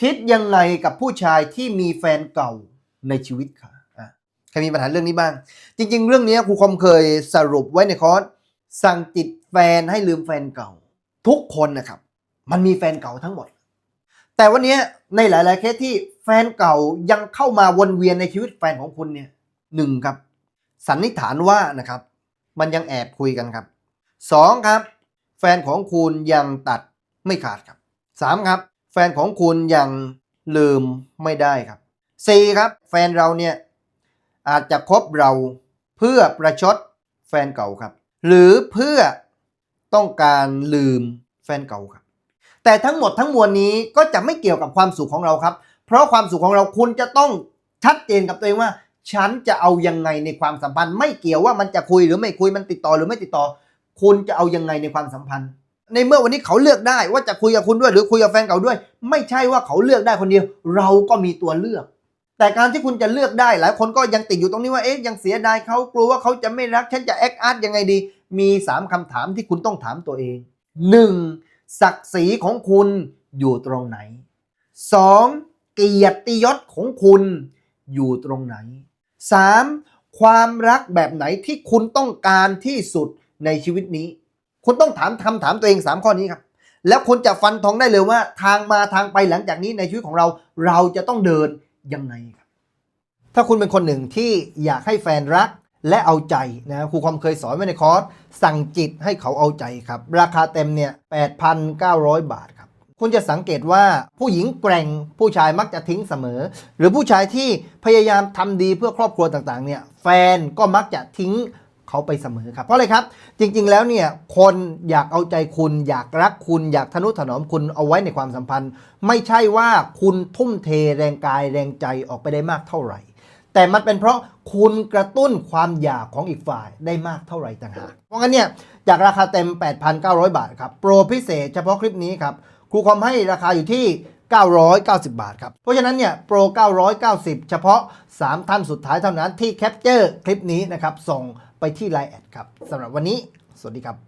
คิดยังไงกับผู้ชายที่มีแฟนเก่าในชีวิตค่ะใครมีปัญหาเรื่องนี้บ้าง จริง ๆ เรื่องนี้ครูคอมเคยสรุปไว้ในคอร์สสั่งจิตแฟนให้ลืมแฟนเก่า ทุกคนนะครับ มันมีแฟนเก่าทั้งหมด แต่วันนี้ในหลาย ๆ เคสที่แฟนเก่ายังเข้ามาวนเวียนในชีวิตแฟนของคุณเนี่ยหนึ่งครับ สันนิษฐานว่านะครับ มันยังแอบคุยกันครับสองครับ แฟนของคุณยังตัดไม่ขาดครับสามครับ แฟนของคุณยังลืมไม่ได้ครับสี่ครับแฟนเราเนี่ยอาจจะคบเราเพื่อประชดแฟนเก่าครับ หรือเพื่อต้องการลืมแฟนเก่าครับ แต่ทั้งหมดทั้งมวลนี้ก็จะไม่เกี่ยวกับความสุขของเราครับ เพราะความสุขของเราคุณจะต้องชัดเจนกับตัวเองว่า ฉันจะเอายังไงในความสัมพันธ์ ไม่เกี่ยวว่ามันจะคุยหรือไม่คุยมันติดต่อหรือไม่ติดต่อ คุณจะเอายังไงในความสัมพันธ์ ในเมื่อวันนี้เขาเลือกได้ว่าจะคุยกับคุณด้วยหรือคุยกับแฟนเก่าด้วย ไม่ใช่ว่าเขาเลือกได้คนเดียว เราก็มีตัวเลือก แต่การที่คุณจะเลือกได้หลายคนก็ยังติดอยู่ตรงนี้ว่าเอ๊ะยังเสียดายเขากลัวว่าเขาจะไม่รักฉันจะแอคอาร์ตยังไงดี มีสามคำถามที่คุณต้องถามตัวเองหนึ่งศักดิ์ศรีของคุณอยู่ตรงไหนสองเกียรติยศของคุณอยู่ตรงไหนสามความรักแบบไหนที่คุณต้องการที่สุดในชีวิตนี้ คุณต้องถามคำถามตัวเองสามข้อนี้ครับ แล้วคุณจะฟันธงได้เลยว่า ทางมาทางไปหลังจากนี้ในชีวิตของเราเราจะต้องเดินยังไงครับ ถ้าคุณเป็นคนหนึ่งที่อยากให้แฟนรักและเอาใจนะครูความเคยสอนไว้ในคอร์สสั่งจิตให้เขาเอาใจครับ ราคาเต็มเนี่ย8,900 บาทครับ คุณจะสังเกตว่าผู้หญิงแกร่งผู้ชายมักจะทิ้งเสมอ หรือผู้ชายที่พยายามทำดีเพื่อครอบครัวต่างๆเนี่ยแฟนก็มักจะทิ้ง เขาไปเสมอครับ เพราะอะไรครับ จริง ๆ แล้วเนี่ยคนอยากเอาใจคุณอยากรักคุณอยากทนุถนอมคุณเอาไว้ในความสัมพันธ์ ไม่ใช่ว่าคุณทุ่มเทแรงกายแรงใจออกไปได้มากเท่าไหร่ แต่มันเป็นเพราะคุณกระตุ้นความอยากของอีกฝ่ายได้มากเท่าไหร่ต่างหากเพราะงั้นเนี่ยจากราคาเต็ม 8,900 บาทครับโปรพิเศษเฉพาะคลิปนี้ครับครูคอมให้ราคาอยู่ที่ 990 บาทครับ เพราะฉะนั้นเนี่ยโปร 990 เฉพาะ 3 ท่านสุดท้ายเท่านั้นที่แคปเจอร์คลิปนี้นะครับ ส่งไปที่ Line แอดครับสำหรับวันนี้ สวัสดีครับ